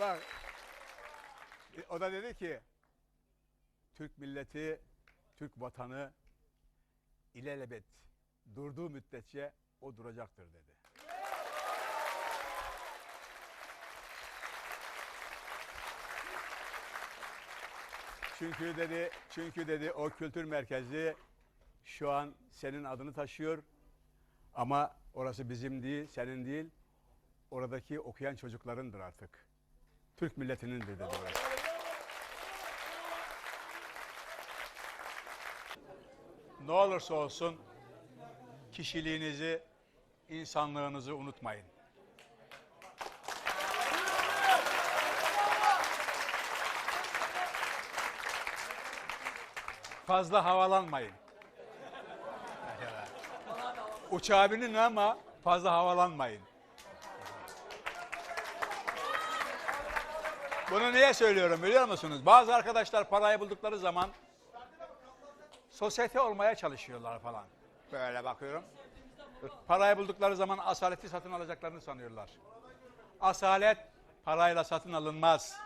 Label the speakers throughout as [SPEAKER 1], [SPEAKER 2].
[SPEAKER 1] Bak. E, O da dedi ki Türk milleti, Türk vatanı ilelebet durduğu müddetçe o duracaktır dedi. Çünkü dedi, çünkü dedi o kültür merkezi şu an senin adını taşıyor. Ama orası bizim değil, senin değil. Oradaki okuyan çocuklarındır artık. Türk milletinin dedi orası. Ne olursa olsun kişiliğinizi, insanlığınızı unutmayın. Fazla havalanmayın. Uçağa binin ama fazla havalanmayın. Bunu niye söylüyorum biliyor musunuz? Bazı arkadaşlar parayı buldukları zaman sosyete olmaya çalışıyorlar falan. Böyle bakıyorum. Parayı buldukları zaman asaleti satın alacaklarını sanıyorlar. Asalet parayla satın alınmaz.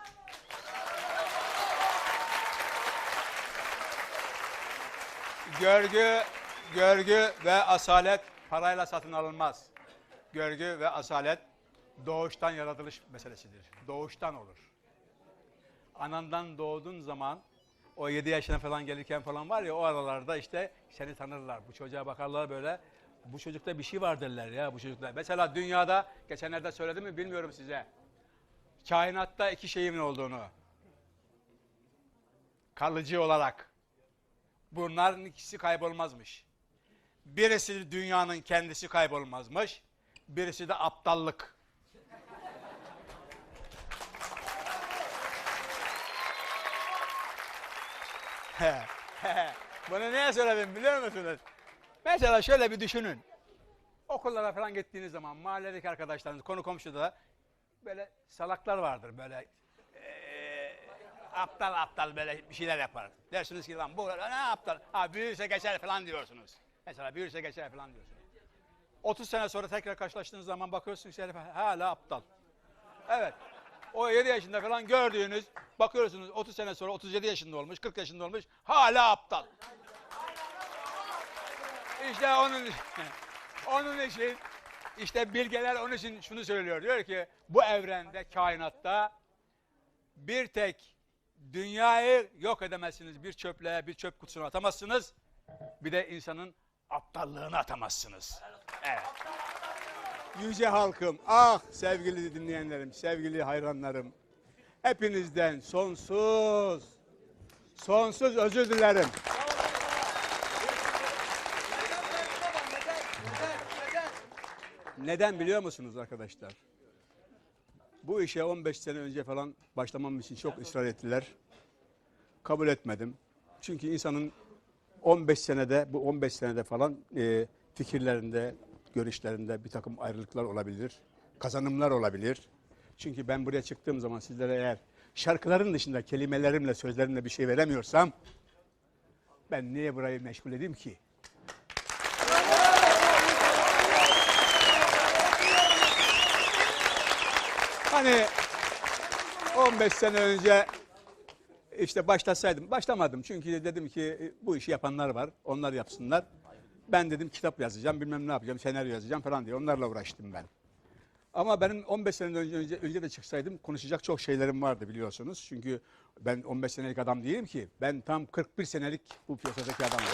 [SPEAKER 1] Görgü, görgü ve asalet parayla satın alınmaz. Görgü ve asalet doğuştan yaratılış meselesidir. Doğuştan olur. Anandan doğduğun zaman o 7 yaşına falan gelirken falan var ya o aralarda işte seni tanırlar. Bu çocuğa bakarlar böyle. Bu çocukta bir şey var derler ya bu çocukta. Mesela dünyada geçenlerde söyledim mi bilmiyorum size. Kainatta iki şeyin olduğunu. Kalıcı olarak. Bunların ikisi kaybolmazmış. Birisi dünyanın kendisi kaybolmazmış. Birisi de aptallık. Bunu niye söyledim biliyor musunuz? Mesela şöyle bir düşünün. Okullara falan gittiğiniz zaman mahalledeki arkadaşlarınız, konu komşuda da böyle salaklar vardır böyle aptal aptal böyle bir şeyler yapar. Dersiniz ki lan bu ne aptal? Ha büyürse geçer falan diyorsunuz. Mesela büyürse geçer falan diyorsunuz. 30 sene sonra tekrar karşılaştığınız zaman bakıyorsunuz herif hala aptal. Evet. O 7 yaşında falan gördüğünüz bakıyorsunuz 30 sene sonra 37 yaşında olmuş, 40 yaşında olmuş hala aptal. İşte onun onun için işte bilgeler onun için şunu söylüyor. Diyor ki bu evrende, kainatta bir tek dünyayı yok edemezsiniz. Bir çöplüğe, bir çöp kutusuna atamazsınız. Bir de insanın aptallığını atamazsınız. Evet. Yüce halkım, ah sevgili dinleyenlerim, sevgili hayranlarım. Hepinizden sonsuz, sonsuz özür dilerim. Neden biliyor musunuz arkadaşlar? Bu işe 15 sene önce falan başlamam için çok ısrar ettiler. Kabul etmedim. Çünkü insanın 15 senede, bu 15 senede falan e, fikirlerinde, görüşlerinde bir takım ayrılıklar olabilir. Kazanımlar olabilir. Çünkü ben buraya çıktığım zaman sizlere eğer şarkıların dışında kelimelerimle, sözlerimle bir şey veremiyorsam ben niye burayı meşgul edeyim ki? Hani 15 sene önce işte başlasaydım. Başlamadım çünkü dedim ki e, bu işi yapanlar var. Onlar yapsınlar. Ben dedim kitap yazacağım, bilmem ne yapacağım, senaryo yazacağım falan diye. Onlarla uğraştım ben. Ama benim 15 sene önce, önce, önce de çıksaydım konuşacak çok şeylerim vardı biliyorsunuz. Çünkü ben 15 senelik adam değilim ki. Ben tam 41 senelik bu piyasadaki adamım.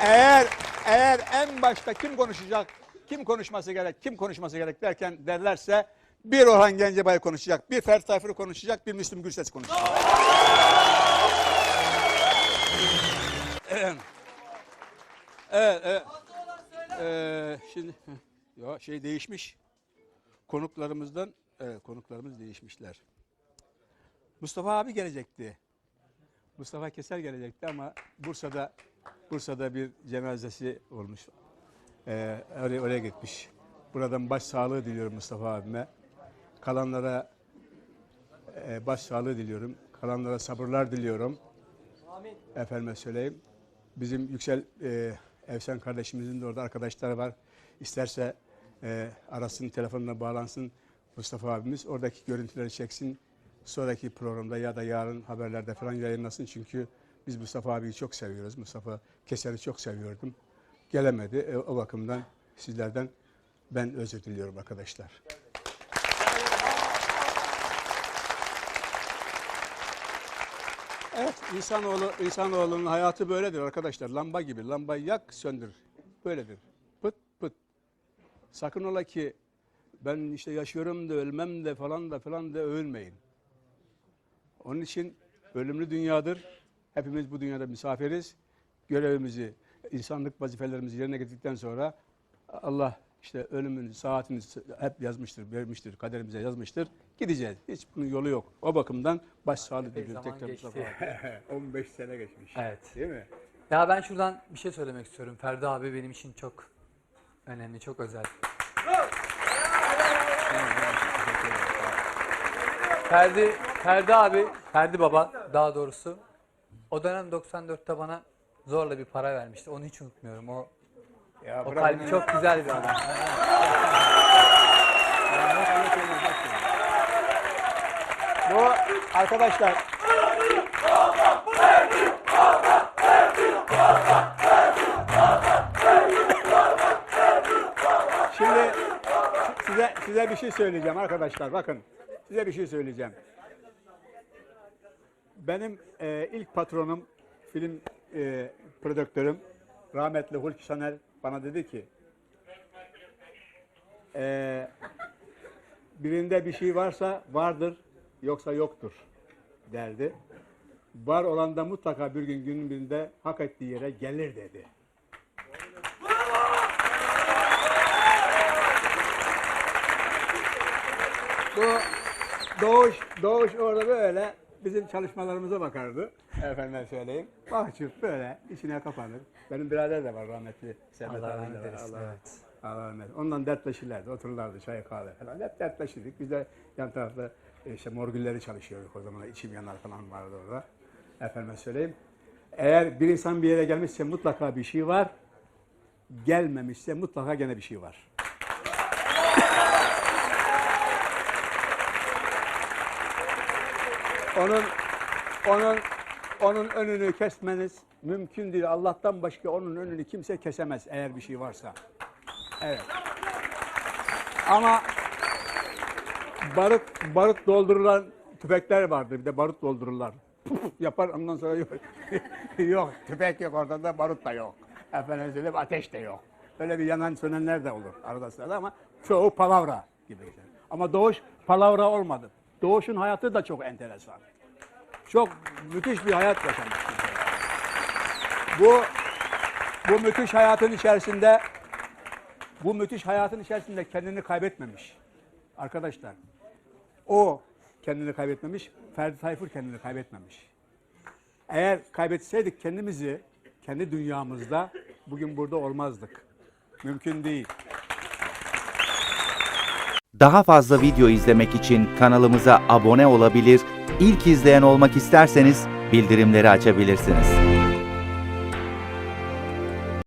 [SPEAKER 1] Eğer eğer en başta kim konuşacak, kim konuşması gerek, kim konuşması gerek derken derlerse bir Orhan Gencebay konuşacak, bir Ferdi Tayfur konuşacak, bir Müslüm Gürses konuşacak. evet, evet. Ee, şimdi ya şey değişmiş. Konuklarımızdan evet, konuklarımız değişmişler. Mustafa abi gelecekti. Mustafa Keser gelecekti ama Bursa'da Bursa'da bir cenazesi olmuş. Ee, oraya, oraya gitmiş. Buradan baş sağlığı diliyorum Mustafa abime. Kalanlara e, baş sağlığı diliyorum. Kalanlara sabırlar diliyorum. Efendime söyleyeyim. Bizim Yüksel e, Evsen kardeşimizin de orada arkadaşları var. İsterse e, arasın, telefonla bağlansın Mustafa abimiz. Oradaki görüntüleri çeksin. Sonraki programda ya da yarın haberlerde falan yayınlasın. Çünkü biz Mustafa abiyi çok seviyoruz. Mustafa Keser'i çok seviyordum. Gelemedi. E, o bakımdan sizlerden ben özür diliyorum arkadaşlar. Evet, insanoğlu, insanoğlunun hayatı böyledir arkadaşlar. Lamba gibi. Lambayı yak, söndür. Böyledir. Pıt pıt. Sakın ola ki ben işte yaşıyorum da ölmem de falan da falan da ölmeyin. Onun için ölümlü dünyadır. Hepimiz bu dünyada misafiriz. Görevimizi, insanlık vazifelerimizi yerine getirdikten sonra Allah işte ölümün saatini hep yazmıştır, vermiştir, kaderimize yazmıştır. Gideceğiz. Hiç bunun yolu yok. O bakımdan başsağlığı diliyorum tekrar
[SPEAKER 2] geçti.
[SPEAKER 1] Mustafa abi. 15 sene geçmiş.
[SPEAKER 2] Evet.
[SPEAKER 1] Değil mi?
[SPEAKER 2] Ya ben şuradan bir şey söylemek istiyorum. Ferdi abi benim için çok önemli, çok özel. Ferdi, Ferdi abi, Ferdi baba daha doğrusu o dönem 94'te bana zorla bir para vermişti. Onu hiç unutmuyorum. O,
[SPEAKER 1] Ya
[SPEAKER 2] o kalbi
[SPEAKER 1] onu.
[SPEAKER 2] çok güzel bir adam.
[SPEAKER 1] Bu arkadaşlar Şimdi size size bir şey söyleyeceğim arkadaşlar. Bakın size bir şey söyleyeceğim. Benim e, ilk patronum, film e, prodüktörüm rahmetli Hulki Şaner bana dedi ki e, birinde bir şey varsa vardır, yoksa yoktur derdi. Var olan da mutlaka bir gün günün birinde hak ettiği yere gelir dedi. Bu Doğuş, Doğuş orada böyle bizim çalışmalarımıza bakardı. Efendim söyleyeyim. Mahcup böyle içine kapanır. Benim birader de var rahmetli. Sermet
[SPEAKER 2] Allah rahmet eylesin,
[SPEAKER 1] Allah-
[SPEAKER 2] evet.
[SPEAKER 1] Allah rahmet. Ondan dertleşirlerdi. Otururlardı çay kahve falan. Hep dertleşirdik. Biz de yan tarafta e, işte morgülleri çalışıyorduk o zaman. İçim yanar falan vardı orada. Efendime söyleyeyim. Eğer bir insan bir yere gelmişse mutlaka bir şey var. Gelmemişse mutlaka gene bir şey var. Onun onun onun önünü kesmeniz mümkün değil. Allah'tan başka onun önünü kimse kesemez eğer bir şey varsa. Evet. Ama barut barut doldurulan tüfekler vardır. Bir de barut doldururlar. Yapar ondan sonra yok. yok tüfek yok orada da barut da yok. Efendim söyleyeyim ateş de yok. Öyle bir yanan sönenler de olur arada sırada ama çoğu palavra gibi. Ama Doğuş palavra olmadı. Doğuş'un hayatı da çok enteresan. Çok müthiş bir hayat yaşamış. Bu bu müthiş hayatın içerisinde bu müthiş hayatın içerisinde kendini kaybetmemiş. Arkadaşlar o kendini kaybetmemiş, Ferdi Tayfur kendini kaybetmemiş. Eğer kaybetseydik kendimizi kendi dünyamızda bugün burada olmazdık. Mümkün değil.
[SPEAKER 3] Daha fazla video izlemek için kanalımıza abone olabilir, ilk izleyen olmak isterseniz bildirimleri açabilirsiniz.